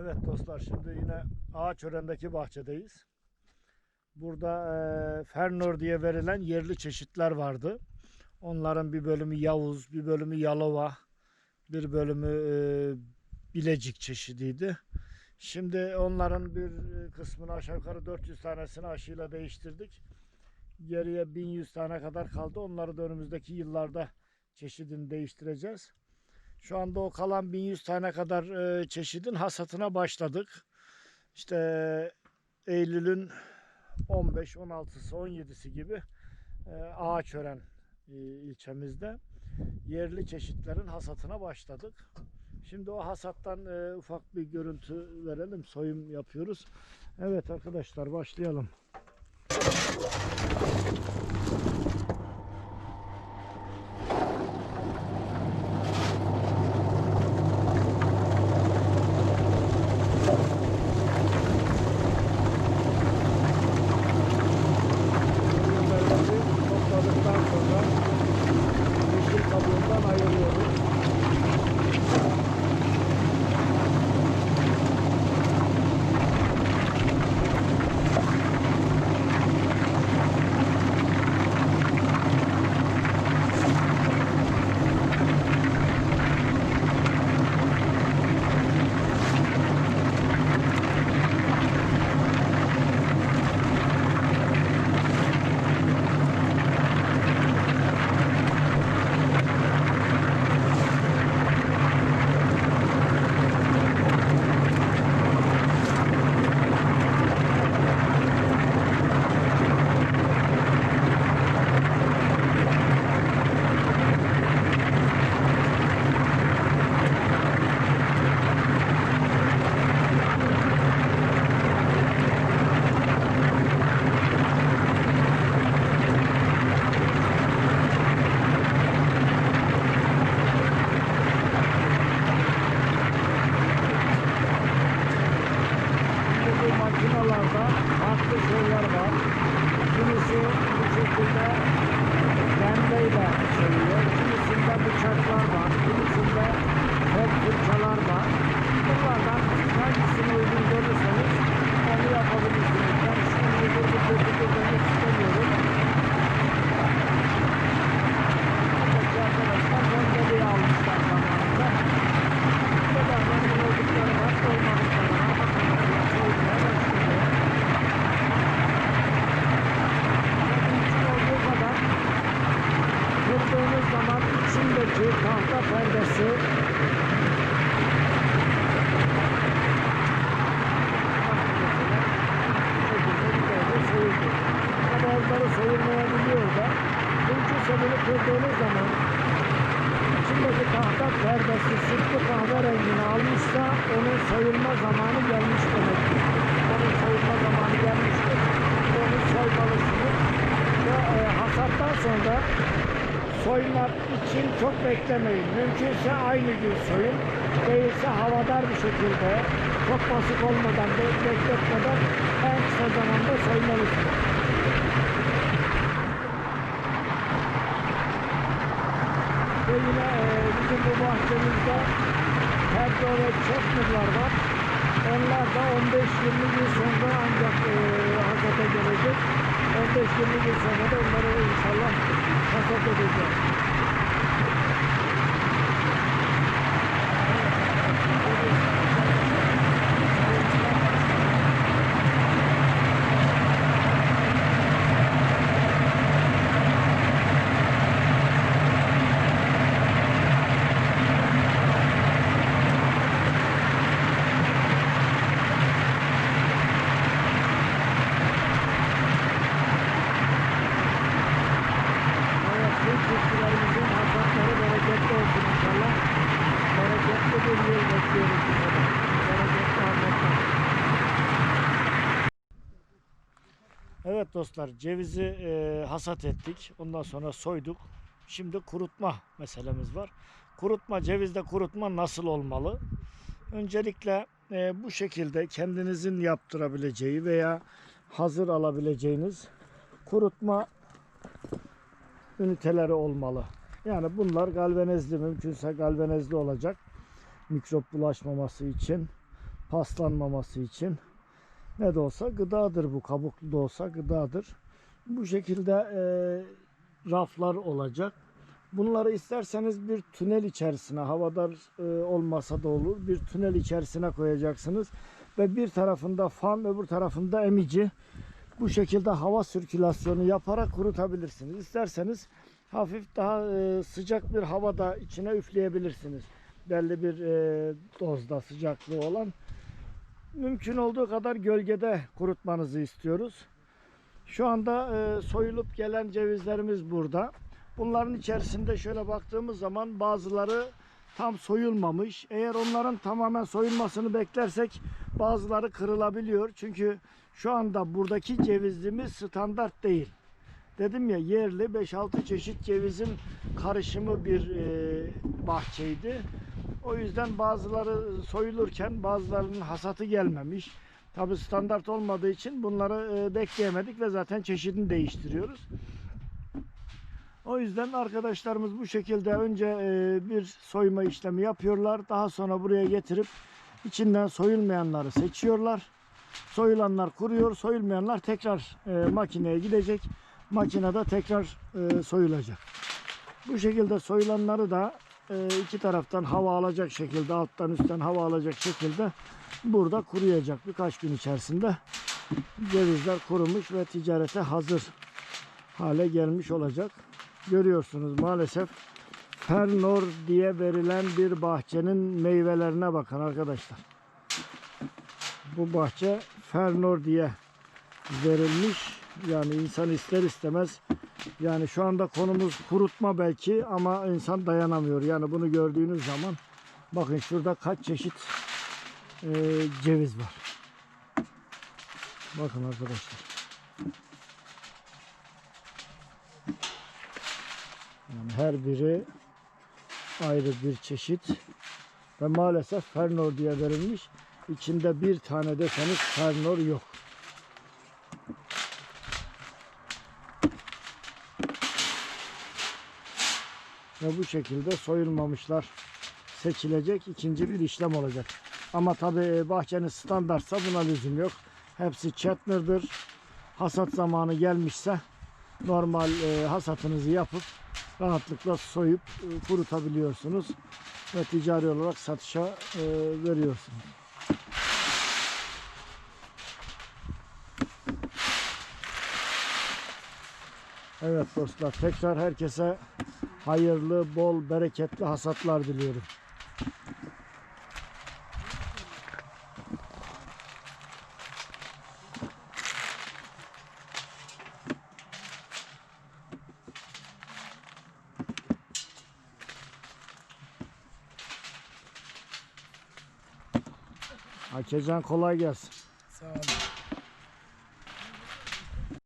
Evet dostlar şimdi yine Ağaçören'deki bahçedeyiz. Burada e, Fernor diye verilen yerli çeşitler vardı. Onların bir bölümü Yavuz, bir bölümü Yalova, bir bölümü e, Bilecik çeşidiydi. Şimdi onların bir kısmını aşağı yukarı 400 tanesini aşıyla değiştirdik. Geriye 1100 tane kadar kaldı. Onları da önümüzdeki yıllarda çeşidini değiştireceğiz. Şu anda o kalan 1100 tane kadar e, çeşidin hasatına başladık. İşte Eylül'ün 15, 16'sı, 17'si gibi e, Ağaçören e, ilçemizde yerli çeşitlerin hasatına başladık. Şimdi o hasattan e, ufak bir görüntü verelim. Soyum yapıyoruz. Evet arkadaşlar başlayalım. Bunu kırdığınız zaman içindeki tahta perdesi sıklı kahverengini almışsa onun soyulma zamanı gelmiş demektir. Onun soyulma zamanı gelmiştir. Onu soymalısınız. Ve e, hasattan sonra soymak için çok beklemeyin. Mümkünse aynı gün soyun. Değilse havadar bir şekilde çok basık olmadan, be- bekletmeden en kısa zamanda soymalısınız. Yine e, bizim bu bahçemizde Pedro ve Çekmirler var. Onlar da 15-20 gün sonra ancak e, hasata gelecek. 15-20 gün sonra da onları inşallah hasat edeceğiz. Evet, tüm çiftçilerimizin hasatları bereketli olsun inşallah. Bereketli bir yıl bekliyoruz. inşallah. Bereketli hasatlar. Evet dostlar cevizi e, hasat ettik. Ondan sonra soyduk. Şimdi kurutma meselemiz var. Kurutma cevizde kurutma nasıl olmalı? Öncelikle e, bu şekilde kendinizin yaptırabileceği veya hazır alabileceğiniz kurutma üniteleri olmalı. Yani bunlar galvanizli mümkünse galvanizli olacak. Mikrop bulaşmaması için. paslanmaması için. Ne de olsa gıdadır bu. Kabuklu da olsa gıdadır. Bu şekilde e, raflar olacak. Bunları isterseniz bir tünel içerisine, havadar e, olmasa da olur, bir tünel içerisine koyacaksınız. Ve bir tarafında fan, öbür tarafında emici. Bu şekilde hava sirkülasyonu yaparak kurutabilirsiniz. İsterseniz hafif daha e, sıcak bir havada içine üfleyebilirsiniz. Belli bir e, dozda sıcaklığı olan. Mümkün olduğu kadar gölgede kurutmanızı istiyoruz. Şu anda e, soyulup gelen cevizlerimiz burada. Bunların içerisinde şöyle baktığımız zaman bazıları tam soyulmamış. Eğer onların tamamen soyulmasını beklersek bazıları kırılabiliyor. Çünkü şu anda buradaki cevizimiz standart değil. Dedim ya yerli 5-6 çeşit cevizin karışımı bir e, bahçeydi. O yüzden bazıları soyulurken bazılarının hasatı gelmemiş. Tabi standart olmadığı için bunları e, bekleyemedik ve zaten çeşidini değiştiriyoruz. O yüzden arkadaşlarımız bu şekilde önce e, bir soyma işlemi yapıyorlar. Daha sonra buraya getirip içinden soyulmayanları seçiyorlar. Soyulanlar kuruyor, soyulmayanlar tekrar e, makineye gidecek. Makinede tekrar soyulacak. Bu şekilde soyulanları da iki taraftan hava alacak şekilde, alttan üstten hava alacak şekilde burada kuruyacak. Birkaç gün içerisinde cevizler kurumuş ve ticarete hazır hale gelmiş olacak. Görüyorsunuz maalesef Fernor diye verilen bir bahçenin meyvelerine bakın arkadaşlar. Bu bahçe Fernor diye verilmiş. Yani insan ister istemez yani şu anda konumuz kurutma belki ama insan dayanamıyor. Yani bunu gördüğünüz zaman bakın şurada kaç çeşit e, ceviz var. Bakın arkadaşlar. Yani her biri ayrı bir çeşit ve maalesef Fernor diye verilmiş. İçinde bir tane deseniz Fernor yok. Ve bu şekilde soyulmamışlar seçilecek ikinci bir işlem olacak. Ama tabi bahçeniz standartsa buna lüzum yok. Hepsi Chetner'dır. Hasat zamanı gelmişse normal e, hasatınızı yapıp rahatlıkla soyup e, kurutabiliyorsunuz ve ticari olarak satışa e, veriyorsunuz. Evet dostlar tekrar herkese hayırlı, bol, bereketli hasatlar diliyorum. Hakecan kolay gelsin.